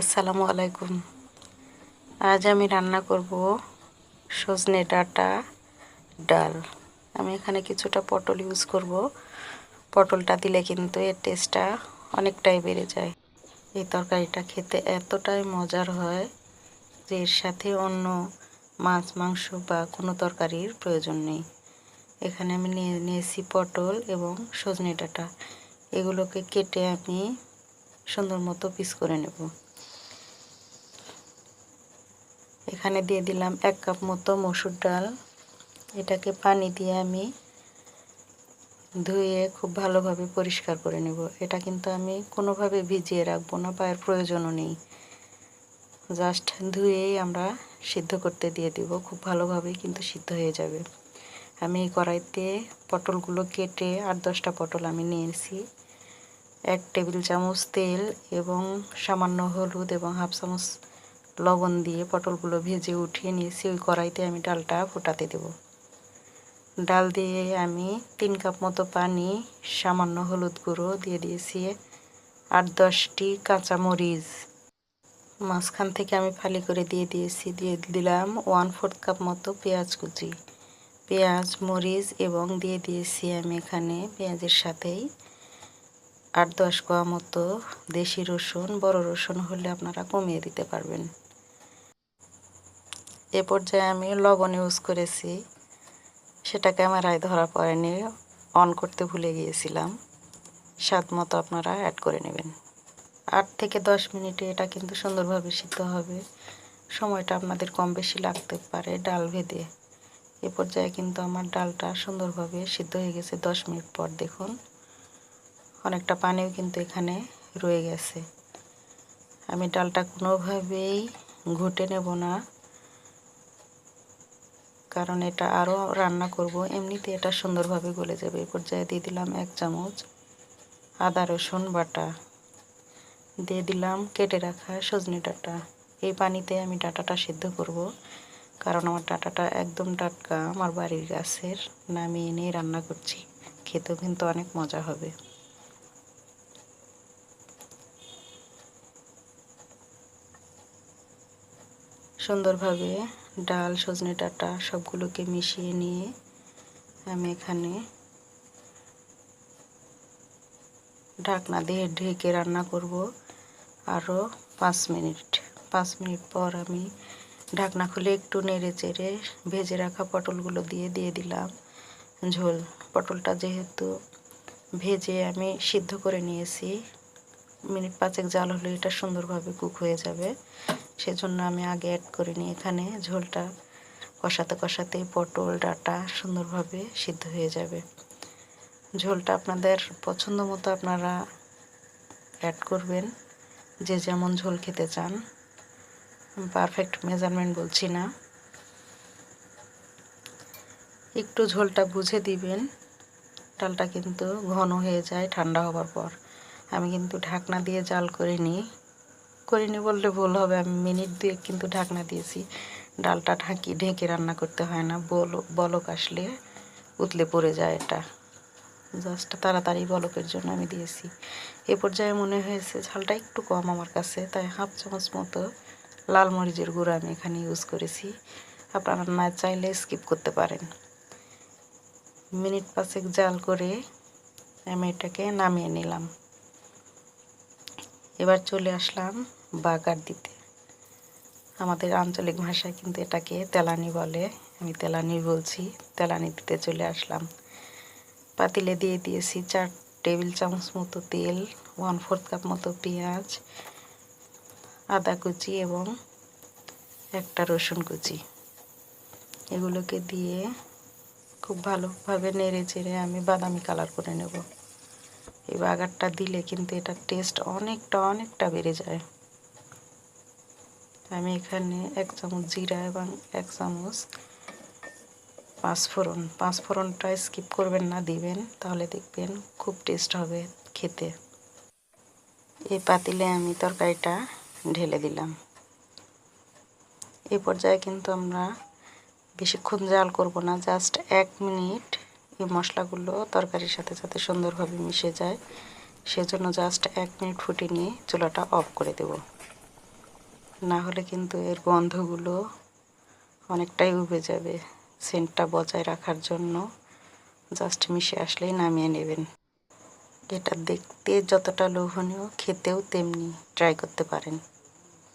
আসসালামু আলাইকুম। আজ আমি রান্না করব সজনে ডাটা ডাল। আমি এখানে কিছুটা পটল ইউজ করব। পটলটা দিলে কিন্তু এর টেস্টটা অনেকটাই বেড়ে যায়। এই তরকারিটা খেতে এতটাই মজার হয় যে এর সাথে অন্য মাছ, মাংস বা কোনো তরকারির প্রয়োজন নেই। এখানে আমি নিয়ে নিয়েছি পটল এবং সজনে ডাটা। এগুলোকে কেটে আমি সুন্দর মতো পিস করে নেব। এখানে দিয়ে দিলাম এক কাপ মতো মসুর ডাল। এটাকে পানি দিয়ে আমি ধুয়ে খুব ভালোভাবে পরিষ্কার করে নেব। এটা কিন্তু আমি কোনোভাবে ভিজিয়ে রাখব না এর প্রয়োজনও নেই। জাস্ট ধুয়েই আমরা সিদ্ধ করতে দিয়ে দিব। খুব ভালোভাবে কিন্তু সিদ্ধ হয়ে যাবে। আমি এই কড়াইতে পটলগুলো কেটে আট দশটা পটল আমি নিয়েছি এক টেবিল চামচ তেল এবং সামান্য হলুদ এবং হাফ চামচ লবণ দিয়ে পটলগুলো ভেজে উঠিয়ে নিয়েছি, ওই কড়াইতে আমি ডালটা ফোটাতে দেব। ডাল দিয়ে আমি তিন কাপ মতো পানি, সামান্য হলুদ গুঁড়ো দিয়ে দিয়েছি আট দশটি কাঁচামরিচ। মাঝখান থেকে আমি ফালি করে দিয়ে দিয়েছি, দিয়ে দিলাম ওয়ান ফোর্থ কাপ মতো পেঁয়াজ কুচি। পেঁয়াজ, মরিচ এবং দিয়ে দিয়েছি আমি এখানে পেঁয়াজের সাথেই আট দশ কোয়া মতো দেশি রসুন। বড় রসুন হলে আপনারা কমিয়ে দিতে পারবেন। এ পর্যায়ে আমি লবণ ইউজ করেছি। সেটা ক্যামেরায় ধরা পড়েনি অন করতে ভুলে গিয়েছিলাম। স্বাদ মতো আপনারা অ্যাড করে নেবেন। আট থেকে দশ মিনিটে এটা কিন্তু সুন্দরভাবে সিদ্ধ হবে। সময়টা আপনাদের কম বেশি লাগতে পারে ডাল ভেদে। এ পর্যায়ে কিন্তু আমার ডালটা সুন্দরভাবে সিদ্ধ হয়ে গেছে দশ মিনিট পর, দেখুন। অনেকটা পানিও কিন্তু এখানে রয়ে গেছে। আমি ডালটা কোনোভাবেই ঘুটে নেব না। কারণ এটা আরও রান্না করব। এমনিতে এটা সুন্দরভাবে গলে যাবে। এই পর্যায়ে দিয়ে দিলাম এক চামচ আদা, রসুন বাটা। দিয়ে দিলাম কেটে রাখা সজনে ডাঁটা। এই পানিতে আমি ডাটাটা সিদ্ধ করব। কারণ আমার ডাটাটা একদম টাটকা। আমার বাড়ির গাছের নামিয়ে নিয়ে রান্না করছি। খেতেও কিন্তু অনেক মজা হবে। সুন্দরভাবে ডাল, সজনে ডাঁটা সবগুলোকে মিশিয়ে নিয়ে আমি এখানে ঢাকনা দিয়ে ঢেকে রান্না করব আরও পাঁচ মিনিট। পাঁচ মিনিট পর আমি ঢাকনা খুলে একটু নেড়ে চেড়ে ভেজে রাখা পটলগুলো দিয়ে দিয়ে দিলাম ঝোল। পটলটা যেহেতু ভেজে আমি সিদ্ধ করে নিয়েছি, মিনিট পাঁচেক জাল হলে এটা সুন্দরভাবে কুক হয়ে যাবে। সেজন্য আমি আগে অ্যাড করে নিই এখানে। ঝোলটা কষাতে কষাতে পটল, ডাটা সুন্দরভাবে সিদ্ধ হয়ে যাবে। ঝোলটা আপনাদের পছন্দ মতো আপনারা অ্যাড করবেন। যে যেমন ঝোল খেতে চান। পারফেক্ট মেজারমেন্ট বলছি না। একটু ঝোলটা বুঝে দিবেন। ডালটা কিন্তু ঘন হয়ে যায়, ঠান্ডা হবার পর। আমি কিন্তু ঢাকনা দিয়ে জাল করে নিই। করিনি বললে ভুল হবে। আমি মিনিট দিয়ে কিন্তু ঢাকনা দিয়েছি। ডালটা ঢাকি, ঢেকে রান্না করতে হয় না। বল, বলক আসলে উতলে পড়ে যায় এটা। জাস্ট তাড়াতাড়ি বলকের জন্য আমি দিয়েছি। এ পর্যায়ে মনে হয়েছে ঝালটা একটু কম আমার কাছে, তাই হাফ চামচ মতো লাল মরিচের গুঁড়ো আমি এখানে ইউজ করেছি। আপনারা না চাইলে স্কিপ করতে পারেন। মিনিট পাঁচেক জাল করে আমি এটাকে নামিয়ে নিলাম। এবার চলে আসলাম বাগার দিতে। আমাদের আঞ্চলিক ভাষায় কিন্তু এটাকে তেলানি বলে। আমি তেলানি বলছি, তেলানি দিতে চলে আসলাম। পাতিলে দিয়ে দিয়েছি চার টেবিল চামচ মতো তেল ওয়ান ফোর্থ কাপ মতো পেঁয়াজ, আদা কুচি এবং একটা রসুন কুচি। এগুলোকে দিয়ে খুব ভালোভাবে নেড়ে চেড়ে আমি বাদামি কালার করে নেব। এই বাগারটা দিলে কিন্তু এটার টেস্ট অনেকটা অনেকটা বেড়ে যায়। আমি এখানে এক চামচ জিরা এবং এক চামচ পাঁচফোড়ন। পাঁচফোড়নটা স্কিপ করবেন না, দিবেন, তাহলে দেখবেন খুব টেস্ট হবে খেতে। এই পাতিলে আমি তরকারিটা ঢেলে দিলাম। এই পর্যায়ে কিন্তু আমরা বেশিক্ষণ জাল করব না জাস্ট এক মিনিট এই মশলাগুলো তরকারির সাথে সাথে সুন্দরভাবে মিশে যায়। সেজন্য জাস্ট এক মিনিট ফুটে নিয়ে চুলাটা অফ করে দেব। না হলে কিন্তু এর গন্ধগুলো অনেকটাই উবে যাবে সেন্টটা বজায় রাখার জন্য। জাস্ট মিশে আসলেই নামিয়ে নেবেন। এটা দেখতে যতটা লোভনীয়, খেতেও তেমনি ট্রাই করতে পারেন।